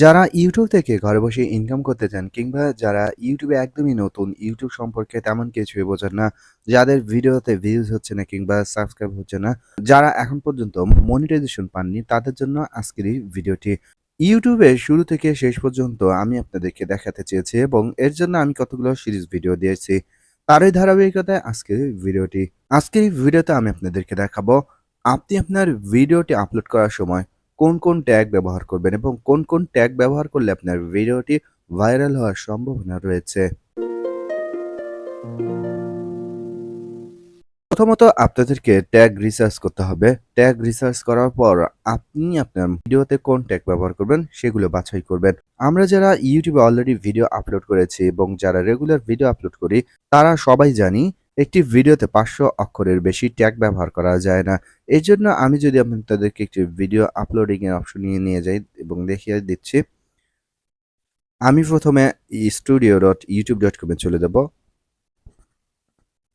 যারা ইউটিউব থেকে ঘরে বসে ইনকাম করতে চান কিংবা যারা ইউটিউবে একদমই নতুন ইউটিউব সম্পর্কে তেমন কিছুই বোঝেন না, যাদের ভিডিওতে ভিউজ হচ্ছে না কিংবা সাবস্ক্রাইব হচ্ছে না, যারা এখন পর্যন্ত মনিটাইজেশন পাননি, তাদের জন্য আজকের এই ভিডিওটি। ইউটিউবে শুরু থেকে শেষ পর্যন্ত আমি আপনাদেরকে দেখাতে চেয়েছি এবং এর জন্য আমি কতগুলো সিরিজ ভিডিও দিয়েছি, তারই ধারাবাহিকতায় আজকের ভিডিওটি। আজকের ভিডিওতে আমি আপনাদেরকে দেখাবো, আপনি আপনার ভিডিওটি আপলোড করার সময় কোন কোন ট্যাগ ব্যবহার করবেন এবং কোন কোন ট্যাগ ব্যবহার করলে আপনার ভিডিওটি ভাইরাল হওয়ার সম্ভাবনা রয়েছে। প্রথমত আপনাদেরকে ট্যাগ রিসার্চ করতে হবে। ট্যাগ রিসার্চ করার পর আপনি আপনার ভিডিওতে কোন ট্যাগ ব্যবহার করবেন সেগুলো বাছাই করবেন। আমরা যারা ইউটিউবে অলরেডি ভিডিও আপলোড করেছি এবং যারা রেগুলার ভিডিও আপলোড করি, তারা সবাই জানি একটি ভিডিওতে পাঁচশো অক্ষরের বেশি ট্যাগ ব্যবহার করা যায় না। এই জন্য আমি যদি আপনাদেরকে একটি ভিডিও আপলোডিংয়ের এর অপশন নিয়ে নিয়ে যাই এবং দেখিয়ে দিচ্ছি। আমি প্রথমে স্টুডিও ডট ইউটিউব ডট কমে চলে যাব।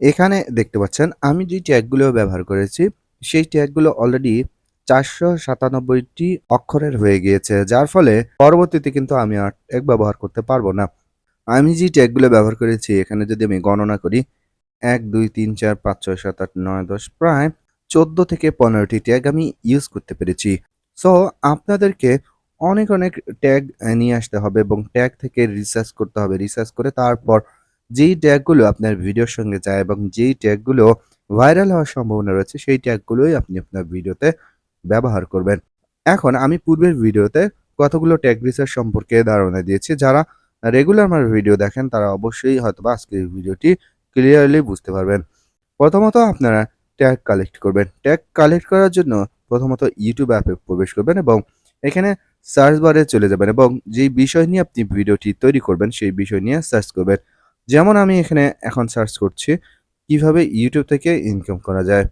এখানে দেখতে পাচ্ছেন, আমি যে ট্যাগগুলো ব্যবহার করেছি, সেই ট্যাগগুলো অলরেডি চারশো সাতানব্বইটি অক্ষরের হয়ে গিয়েছে, যার ফলে পরবর্তীতে কিন্তু আমি আর ট্যাগ ব্যবহার করতে পারব না। আমি যে ট্যাগগুলো ব্যবহার করেছি, এখানে যদি আমি গণনা করি এক, দুই, তিন, চার, পাঁচ, ছয়, সাত, আট, নয়, দশ, প্রায় চোদ্দ থেকে পনেরোটি ট্যাগ আমি ইউজ করতে পেরেছি। সো আপনাদেরকে অনেক অনেক ট্যাগ নিয়ে আসতে হবে এবং ট্যাগ থেকে রিসার্চ করতে হবে। রিসার্চ করে তারপর যেই ট্যাগগুলো আপনার ভিডিওর সঙ্গে যায় এবং যেই ট্যাগগুলো ভাইরাল হওয়ার সম্ভাবনা রয়েছে, সেই ট্যাগগুলোই আপনি আপনার ভিডিওতে ব্যবহার করবেন। এখন আমি পূর্বের ভিডিওতে কতগুলো ট্যাগ রিসার্চ সম্পর্কে ধারণা দিয়েছি। যারা রেগুলার আমার ভিডিও দেখেন, তারা অবশ্যই হয়তোবা আজকের ভিডিওটি ক্লিয়ারলি বুঝতে পারবেন। প্রথমত আপনারা ট্যাগ কালেক্ট করবেন। ট্যাগ কালেক্ট করার জন্য প্রথমত ইউটিউব অ্যাপে প্রবেশ করবেন এবং এখানে সার্চ বারে চলে যাবেন এবং যেই বিষয় নিয়ে আপনি ভিডিওটি তৈরি করবেন সেই বিষয় নিয়ে সার্চ করবেন। যেমন আমি এখানে এখন সার্চ করছি কীভাবে ইউটিউব থেকে ইনকাম করা যায়।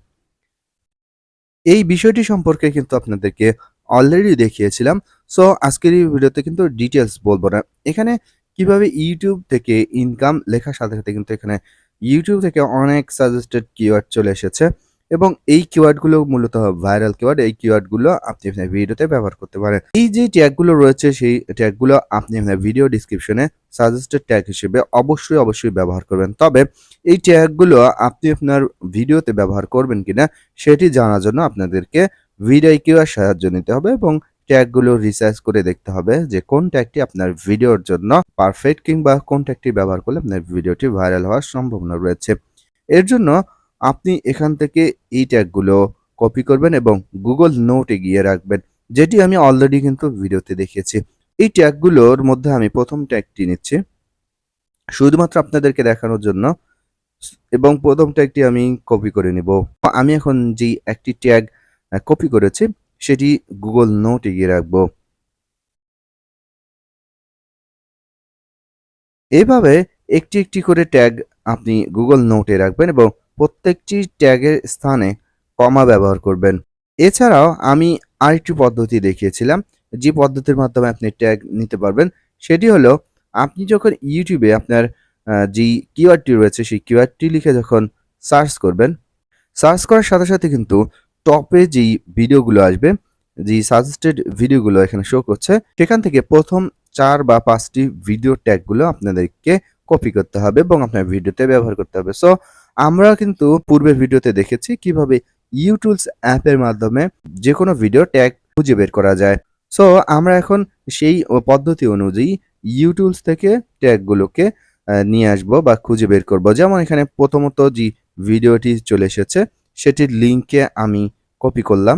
এই বিষয়টি সম্পর্কে কিন্তু আপনাদেরকে অলরেডি দেখিয়েছিলাম। সো আজকের এই ভিডিওতে কিন্তু ডিটেলস বলব না। এখানে কীভাবে ইউটিউব থেকে ইনকাম লেখার সাথে সাথে কিন্তু এখানে ইউটিউব থেকে অনেক সাজেস্টেড কিওয়ার্ড চলে এসেছে এবং এই কিওয়ার্ডগুলো মূলত ভাইরাল কিওয়ার্ড এই কিওয়ার্ডগুলো আপনি আপনার ভিডিওতে ব্যবহার করতে পারেন। এই যে ট্যাগগুলো রয়েছে, সেই ট্যাগগুলো আপনি আপনার ভিডিও ডিসক্রিপশনে সাজেস্টেড ট্যাগ হিসেবে অবশ্যই অবশ্যই ব্যবহার করবেন। তবে এই ট্যাগগুলো আপনি আপনার ভিডিওতে ব্যবহার করবেন কিনা, সেটি জানার জন্য আপনাদেরকে ভিডিও কিওয়ার্ড সাহায্য নিতে হবে এবং ট্যাগগুলো রিসার্চ করে দেখতে হবে যে কোন ট্যাগটি আপনার ভিডিওর জন্য পারফেক্ট কিংবা কোন ট্যাগটি ব্যবহার করলে আপনার ভিডিওটি ভাইরাল হওয়ার সম্ভাবনা রয়েছে। এর জন্য আপনি এখান থেকে এই ট্যাগগুলো কপি করবেন এবং গুগল নোটে গিয়ে রাখবেন, যেটি আমি অলরেডি কিন্তু ভিডিওতে দেখিয়েছি এই ট্যাগগুলোর মধ্যে আমি প্রথম ট্যাগটি নিচ্ছি, শুধুমাত্র আপনাদেরকে দেখানোর জন্য, এবং প্রথম ট্যাগটি আমি কপি করে নিব। আমি এখন যে একটি ট্যাগ কপি করেছি সেটি গুগল নোটে গিয়ে রাখব। এভাবে একটি একটি করে ট্যাগ আপনি গুগল নোটে রাখবেন এবং প্রত্যেকটি ট্যাগের স্থানে কমা ব্যবহার করবেন। এছাড়াও আমি আরেকটি পদ্ধতি দেখিয়েছিলাম, যে পদ্ধতির মাধ্যমে আপনি ট্যাগ নিতে পারবেন। সেটি হলো, আপনি যখন ইউটিউবে আপনার যে কিওয়ার্ডটি রয়েছে, সেই কিওয়ার্ডটি লিখে যখন সার্চ করবেন সার্চ করার সাথে সাথে কিন্তু টপে যেই ভিডিওগুলো আসবে যে সাজেস্টেড ভিডিওগুলো এখানে শো করছে, সেখান থেকে প্রথম চার বা পাঁচটি ভিডিও ট্যাগগুলো আপনাদেরকে কপি করতে হবে এবং আপনার ভিডিওতে ব্যবহার করতে হবে। সো আমরা কিন্তু পূর্বের ভিডিওতে দেখেছি কীভাবে ইউটুলস অ্যাপের মাধ্যমে যে কোনো ভিডিও ট্যাগ খুঁজে বের করা যায়। সো আমরা এখন সেই পদ্ধতি অনুযায়ী ইউটুলস থেকে ট্যাগগুলোকে নিয়ে আসব বা খুঁজে বের করব। যেমন এখানে প্রথমত যে ভিডিওটি চলে এসেছে সেটির লিঙ্কে আমি কপি করলাম।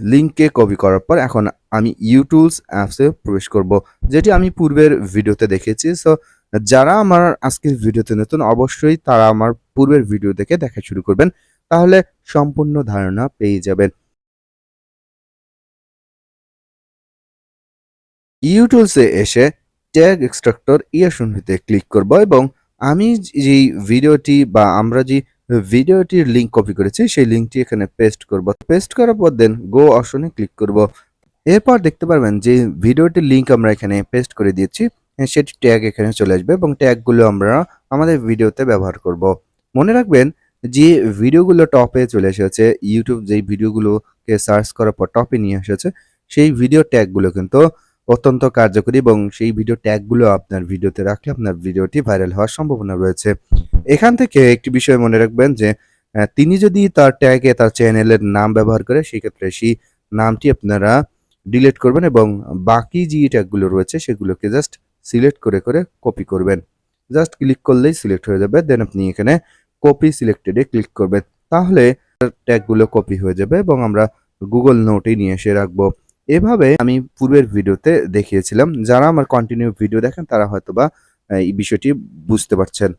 লিঙ্কে কপি করার পর এখন আমি ইউটুলস অ্যাপসে প্রবেশ করব, যেটি আমি পূর্বের ভিডিওতে দেখেছি। সো যারা আমার আজকের ভিডিওতে নতুন, অবশ্যই তারা আমার পূর্বের ভিডিও দেখে দেখা শুরু করবেন। তাহলে সম্পূর্ণ ধারণা পেয়ে যাবেন। ইউটুলসে এসে ট্যাগ এক্সট্রাক্টর ইয়ারশূন্যতে ক্লিক করব এবং আমি যে ভিডিওটি বা আমরা যে ভিডিওটির লিঙ্ক কপি করেছি, সেই লিঙ্কটি এখানে পেস্ট করব। পেস্ট করার পর দেন গো অপশনে ক্লিক করব। এরপর দেখতে পারবেন যে ভিডিওটির লিঙ্ক আমরা এখানে পেস্ট করে দিয়েছি সেটি ট্যাগ এখানে চলে আসবে এবং ট্যাগগুলো আমরা আমাদের ভিডিওতে ব্যবহার করব। মনে রাখবেন যে ভিডিওগুলো টপে চলে এসেছে ইউটিউব যেই ভিডিওগুলোকে সার্চ করার পর টপে নিয়ে এসেছে, সেই ভিডিও ট্যাগগুলো কিন্তু অত্যন্ত কার্যকরী এবং সেই ভিডিও ট্যাগগুলো আপনার ভিডিওতে রাখলে আপনার ভিডিওটি ভাইরাল হওয়ার সম্ভাবনা রয়েছে। এখান থেকে একটি বিষয় মনে রাখবেন যে তিনি যদি তার ট্যাগে তার চ্যানেলের নাম ব্যবহার করে, সেক্ষেত্রে সেই নামটি আপনারা ডিলিট করবেন এবং বাকি যে ট্যাগগুলো রয়েছে, সেগুলোকে জাস্ট সিলেক্ট করে করে কপি করবেন। জাস্ট ক্লিক করলেই সিলেক্ট হয়ে যাবে দেন আপনি এখানে কপি সিলেক্টেডে ক্লিক করবেন। তাহলে ট্যাগগুলো কপি হয়ে যাবে এবং আমরা গুগল নোটে নিয়ে এসে রাখব। এভাবে আমি পূর্বের ভিডিওতে দেখিয়েছিলাম। যারা আমার কন্টিনিউ ভিডিও দেখেন তারা হয়তোবা আহ, এই বিষয়টি বুঝতে পারছেন।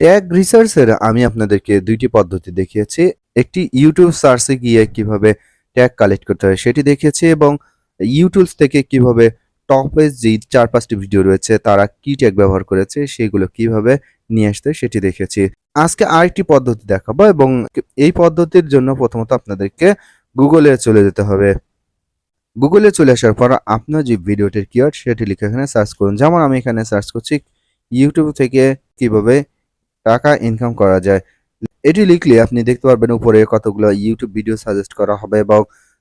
ট্যাগ রিসার্চের আমি আপনাদেরকে দুইটি পদ্ধতি দেখিয়েছি। একটি ইউটিউব সার্চে গিয়ে কীভাবে ট্যাগ কালেক্ট করতে হয় সেটি দেখিয়েছি এবং ইউটিউব থেকে কীভাবে টপে যে চার পাঁচটি ভিডিও রয়েছে তারা কি ট্যাগ ব্যবহার করেছে সেগুলো কীভাবে নিয়ে আসতে সেটি দেখেছি আজকে আরেকটি পদ্ধতি দেখাবো এবং এই পদ্ধতির জন্য প্রথমত আপনাদেরকে গুগলে চলে যেতে হবে। গুগলে চলে আসার পর আপনার যে ভিডিওটির কিওয়ার্ড সেটি লিখে এখানে সার্চ করুন। যেমন আমি এখানে সার্চ করছি ইউটিউব থেকে কীভাবে টাকা ইনকাম করা যায়। এটি লিখলে আপনি দেখতে পারবেন উপরে কতগুলো ইউটিউব ভিডিও সাজেস্ট করা হবে এবং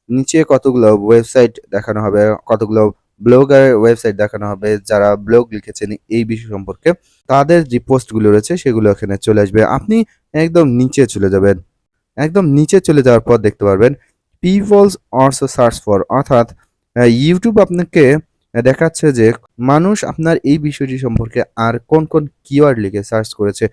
নিচে কতগুলো ওয়েবসাইট দেখানো হবে, কতগুলো ব্লগার ওয়েবসাইট দেখানো হবে, যারা ব্লগ লিখেছেন এই বিষয় সম্পর্কে। তাদের যে পোস্টগুলো রয়েছে সেগুলো এখানে চলে আসবে। আপনি একদম নিচে চলে যাবেন। একদম নিচে চলে যাওয়ার পর দেখতে পারবেন পিপলস অলসো সার্চ ফর অর্থাৎ ইউটিউব আপনাকে দেখাচ্ছে যে মানুষ আপনার এই বিষয়টি সম্পর্কে আর কোন কোন কিওয়ার্ড লিখে সার্চ করেছে,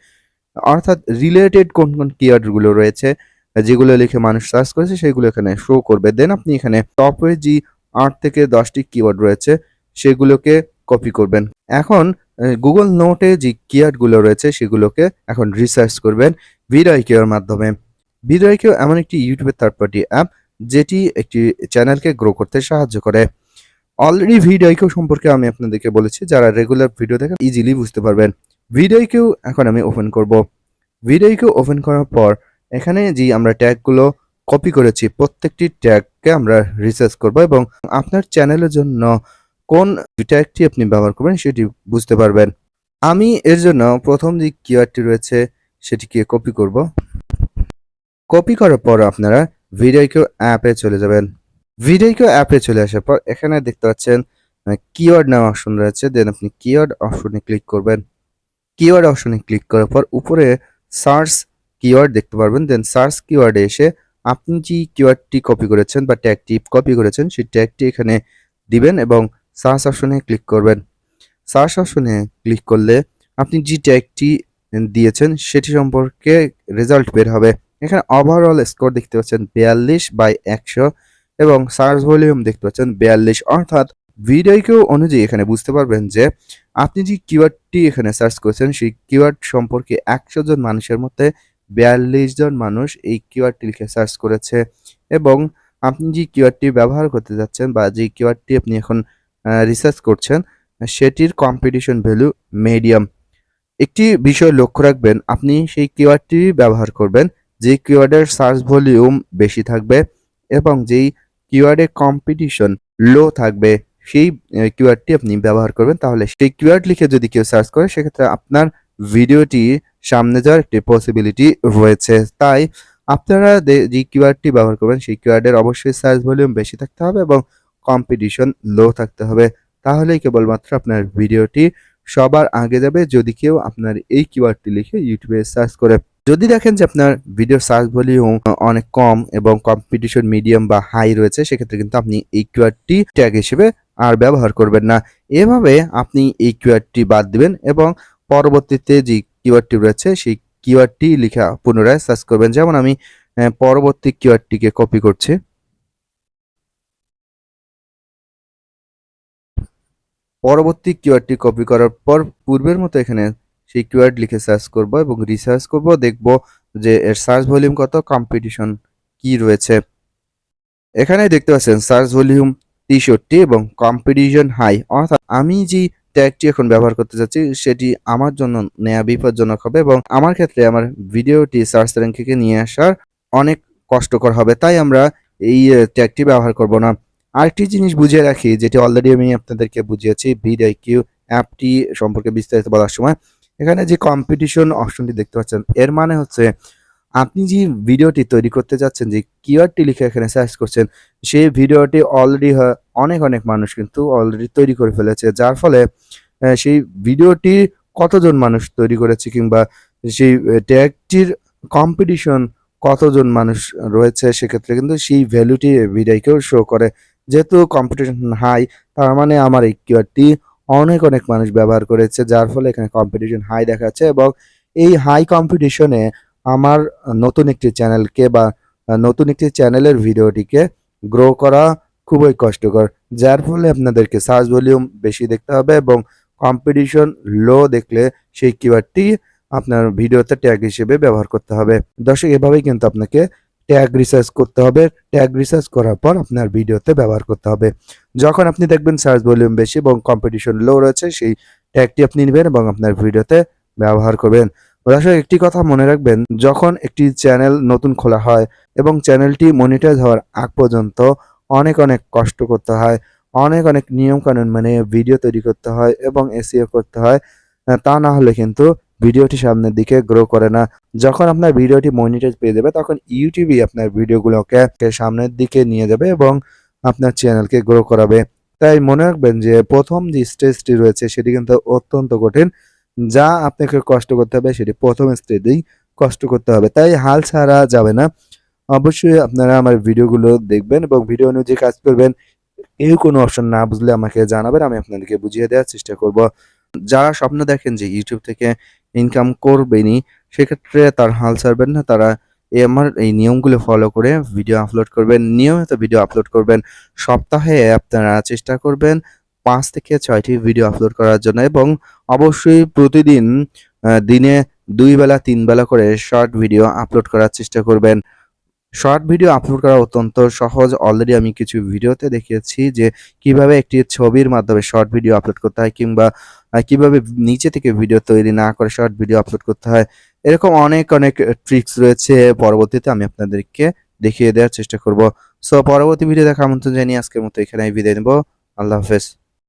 অর্থাৎ রিলেটেড কোন কোন কিওয়ার্ডগুলো রয়েছে, যেগুলো লিখে মানুষ সার্চ করেছে, সেগুলো এখানে শো করবে। দেন আপনি এখানে টপে যে আট থেকে দশটি কিওয়ার্ড রয়েছে, সেগুলোকে কপি করবেন। এখন গুগল নোটে যে কিওয়ার্ডগুলো রয়েছে, সেগুলোকে এখন রিসার্চ করবেন ভিডিওর মাধ্যমে। ভিডিওকেও এমন একটি ইউটিউবের থার্ড পার্টি অ্যাপ যেটি একটি চ্যানেলকে গ্রো করতে সাহায্য করে। অলরেডি ভিডিওকেও সম্পর্কে আমি আপনাদেরকে বলেছি, যারা রেগুলার ভিডিও দেখেন ইজিলি বুঝতে পারবেন। ভিডিওকেও এখন আমি ওপেন করব। ভিডিওকেও ওপেন করার পর, এখানে যে আমরা ট্যাগগুলো কপি করেছি, প্রত্যেকটি ট্যাগকে আমরা রিসার্চ করব এবং আপনার চ্যানেলের জন্য কোন ট্যাগটি আপনি ব্যবহার করবেন সেটি বুঝতে পারবেন। আমি এর জন্য প্রথম যে কিওয়ার্ডটি রয়েছে, সেটিকে কপি করব। কপি করার পর আপনারা ভিডিওকেও অ্যাপে চলে যাবেন। ভিডিওকেও অ্যাপে চলে আসার পর এখানে দেখতে পাচ্ছেন কিওয়ার্ড নাম অপশন রয়েছে দেন আপনি কিওয়ার্ড অপশনে ক্লিক করবেন। কিওয়ার্ড অপশনে ক্লিক করার পর উপরে সার্চ কিওয়ার্ড দেখতে পারবেন দেন সার্চ কিওয়ার্ডে এসে আপনি যে কিওয়ার্ডটি কপি করেছেন বা ট্যাগটি কপি করেছেন, সেই ট্যাগটি এখানে দিবেন এবং সার্চ অপশনে ক্লিক করবেন। সার্চ অপশনে ক্লিক করলে আপনি যে ট্যাগটি দিয়েছেন, সেটি সম্পর্কে রেজাল্ট বের হবে। এখানে ওভারঅল স্কোর দেখতে পাচ্ছেন বিয়াল্লিশ বাই একশো এবং সার্চ ভলিউম দেখতে পাচ্ছেন বিয়াল্লিশ। অর্থাৎ ভিডিওকেও অনুযায়ী এখানে বুঝতে পারবেন যে আপনি যে কিওয়ার্ডটি এখানে সার্চ করেছেন, সেই কিওয়ার্ড সম্পর্কে একশো জন মানুষের মধ্যে বিয়াল্লিশ জন মানুষ এই কিওয়ার্ডটি লিখে সার্চ করেছে এবং আপনি যে কিওয়ার্ডটি ব্যবহার করতে যাচ্ছেন বা যে কিওয়ার্ডটি আপনি এখন রিসার্চ করছেন, সেটির কম্পিটিশন ভ্যালু মিডিয়াম একটি বিষয় লক্ষ্য রাখবেন, আপনি সেই কিওয়ার্ডটি ব্যবহার করবেন যে কিওয়ার্ডের সার্চ ভলিউম বেশি থাকবে এবং যেই কিওয়ার্ডের কম্পিটিশন লো থাকবে, সেই কিওয়ার্ডটি আপনি ব্যবহার করবেন, তাহলে সেই কিওয়ার্ড লিখে যদি কেউ সার্চ করে, সেক্ষেত্রে আপনার ভিডিওটি সামনে যাওয়ার একটি পসিবিলিটি রয়েছে। তাই আপনারা যে কিওয়ার্ডটি ব্যবহার করবেন, সেই কিওয়ার্ডের অবশ্যই সার্চ ভলিউম বেশি থাকতে হবে এবং কম্পিটিশন লো থাকতে হবে। তাহলেই কেবলমাত্র আপনার ভিডিওটি সবার আগে যাবে। যদি কেউ আপনার এই কিওয়ার্ডটি লিখে ইউটিউবে সার্চ করে যদি দেখেন যে আপনার ভিডিওর সার্চ ভলিউম অনেক কম এবং কম্পিটিশন মিডিয়াম বা হাই রয়েছে, সেক্ষেত্রে কিন্তু আপনি এই কিউআরটি ট্যাগ হিসেবে আর ব্যবহার করবেন না। এভাবে আপনি এই কিউআরটি বাদ দিবেন এবং পরবর্তীতে যে কিউআরটি রয়েছে, সেই কিউআরটি লিখা পুনরায় সার্চ করবেন। যেমন আমি পরবর্তী কিউআরটিকে কপি করছি। পরবর্তী কিউআরটি কপি করার পর পূর্বের মতো এখানে সেই কিওয়ার্ড লিখে সার্চ করব এবং রিসার্চ করব, দেখব যে এর সার্চ ভলিউম কত কম্পিটিশন কি রয়েছে। এখানে দেখতে পাচ্ছেন সার্চ ভলিউম তেষট্টি এবং কম্পিটিশন হাই অর্থাৎ আমি যে ট্যাগটি এখন ব্যবহার করতে যাচ্ছি, সেটি আমার জন্য নেয়া বিপজ্জনক হবে এবং আমার ক্ষেত্রে আমার ভিডিওটি সার্চ র্যাঙ্কিংয়ে নিয়ে আসার অনেক কষ্টকর হবে, তাই আমরা এই ট্যাগটি ব্যবহার করব না। আরেকটি জিনিস বুঝিয়ে রাখি, যেটি অলরেডি আমি আপনাদেরকে বুঝিয়েছি, ভিডিও অ্যাপটি সম্পর্কে বিস্তারিত বলার সময় এখানে যে কম্পিটিশন অপশনটি দেখতে পাচ্ছেন, এর মানে হচ্ছে আপনি যে ভিডিওটি তৈরি করতে যাচ্ছেন, যে কিওয়ার্ডটি লিখে এখানে সার্চ করছেন, সেই ভিডিওটি অলরেডি অনেক অনেক মানুষ কিন্তু অলরেডি তৈরি করে ফেলেছে। যার ফলে সেই ভিডিওটি কতজন মানুষ তৈরি করেছে কিংবা সেই ট্যাগটির কম্পিটিশন কতজন মানুষ রয়েছে, সেক্ষেত্রে কিন্তু সেই ভ্যালুটি ভিডিওকেও শো করে। যেহেতু কম্পিটিশন হাই তার মানে আমার এই কিওয়ার্ডটি অনেক অনেক মানুষ ব্যবহার করেছে, যার ফলে এখানে কম্পিটিশন হাই দেখাচ্ছে এবং এই হাই কম্পিটিশনে আমার নতুন একটি চ্যানেলকে বা নতুন একটি চ্যানেলের ভিডিওটিকে গ্রো করা খুবই কষ্টকর, যার ফলে আপনাদেরকে সার্চ ভলিউম বেশি দেখতে হবে এবং কম্পিটিশন লো দেখলে সেই কিওয়ার্ডটি আপনার ভিডিওতে ট্যাগ হিসেবে ব্যবহার করতে হবে। দর্শক, এভাবেই কিন্তু আপনাকে ট্যাগ রিসার্চ করতে হবে। ট্যাগ রিসার্চ করার পর আপনার ভিডিওতে ব্যবহার করতে হবে। যখন আপনি দেখবেন সার্চ ভলিউম বেশি এবং কম্পিটিশন লো রয়েছে, সেই ট্যাগটি আপনি নেবেন এবং আপনার ভিডিওতে ব্যবহার করবেন। দর্শক, একটি কথা মনে রাখবেন, যখন একটি চ্যানেল নতুন খোলা হয় এবং চ্যানেলটি মনিটাইজ হওয়ার আগ পর্যন্ত অনেক অনেক কষ্ট করতে হয়, অনেক অনেক নিয়ম কানুন মানে ভিডিও তৈরি করতে হয় এবং এসিও করতে হয়, তা না হলে কিন্তু ভিডিওটি সামনের দিকে গ্রো করে না। যখন আপনার ভিডিওটি মনিটাইজ পেয়ে যাবে, তখন ইউটিউবই আপনার ভিডিওগুলোকে সামনের দিকে নিয়ে যাবে এবং আপনার চ্যানেলকে গ্রো করাবে। তাই মনে রাখবেন যে প্রথম যে স্টেজটি রয়েছে, সেটি কিন্তু অত্যন্ত কঠিন। যা আপনাকে কষ্ট করতে হবে, সেটি প্রথম স্টেজেই কষ্ট করতে হবে। তাই হাল ছাড়া যাবে না। অবশ্যই আপনারা আমার ভিডিওগুলো দেখবেন এবং ভিডিও অনুযায়ী কাজ করবেন। কেউ কোনো অপশন না বুঝলে আমাকে জানাবেন, আমি আপনাদেরকে বুঝিয়ে দেওয়ার চেষ্টা করব। যারা স্বপ্ন দেখেন যে ইউটিউব থেকে ইনকাম করবেনই, সেক্ষেত্রে তার হাল ছাড়বেন না। তারা এই আমার এই নিয়মগুলো ফলো করে ভিডিও আপলোড করবেন, নিয়মিত ভিডিও আপলোড করবেন। সপ্তাহে আপনারা চেষ্টা করবেন পাঁচ থেকে ছয়টি ভিডিও আপলোড করার জন্য এবং অবশ্যই প্রতিদিন দিনে দুই বেলা, তিন বেলা করে শর্ট ভিডিও আপলোড করার চেষ্টা করবেন। শর্ট ভিডিও আপলোড করা অত্যন্ত সহজ। অলরেডি আমি কিছু ভিডিওতে দেখিয়েছি যে কীভাবে একটি ছবির মাধ্যমে শর্ট ভিডিও আপলোড করতে হয় কিংবা কীভাবে নিচে থেকে ভিডিও তৈরি না করে শর্ট ভিডিও আপলোড করতে হয়, এরকম অনেক অনেক ট্রিক্স রয়েছে। পরবর্তীতে আমি আপনাদেরকে দেখিয়ে দেওয়ার চেষ্টা করব। সো পরবর্তী ভিডিও দেখা আমন্ত্রণ জানিয়ে আজকের মতো এখানে বিদায় নেব। আল্লাহ হাফেজ।